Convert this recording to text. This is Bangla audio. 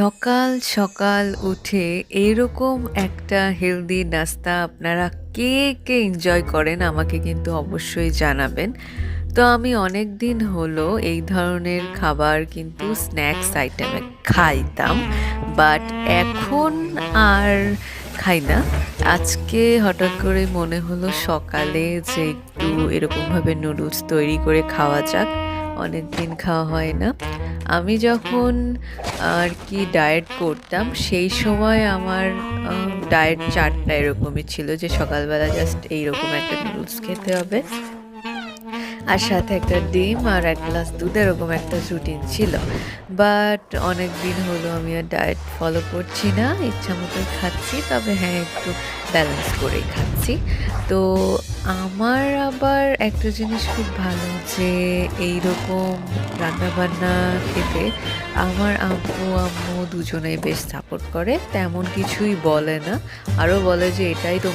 সকাল সকাল উঠে এরকম একটা হেলদি নাস্তা আপনারা কে কে এনজয় করেন আমাকে কিন্তু অবশ্যই জানাবেন। তো আমি অনেক দিন হলো এই ধরনের খাবার কিন্তু স্ন্যাক্স আইটেমে খাইতাম বাট এখন আর খাই না। আজকে হঠাৎ করে মনে হলো সকালে যে একটু এরকমভাবে নুডলস তৈরি করে খাওয়া যাক অনেক দিন খাওয়া হয় না। আমি যখন আর কি ডায়েট করতাম, সেই সময় আমার ডায়েট চারটা এরকমই ছিল যে সকালবেলা জাস্ট এইরকম একটা নুডলস খেতে হবে। আর সাথে একটা ডিম আর এক গ্লাস দুধ, এরকম একটা রুটিন ছিল। বাট অনেক দিন হলো আমি আর ডায়েট ফলো করছি না ইচ্ছা মতোই খাচ্ছি, তবে হ্যাঁ একটু ব্যালেন্স করেই খাচ্ছি। তো আমার আবার একটা জিনিস খুব ভালো যে এইরকম রান্নাবান্না খেতে আমার আব্বু আম্মু দুজনেই বেশ সাপোর্ট করে, তেমন কিছুই বলে না। আরও বলে যে, এটাই তো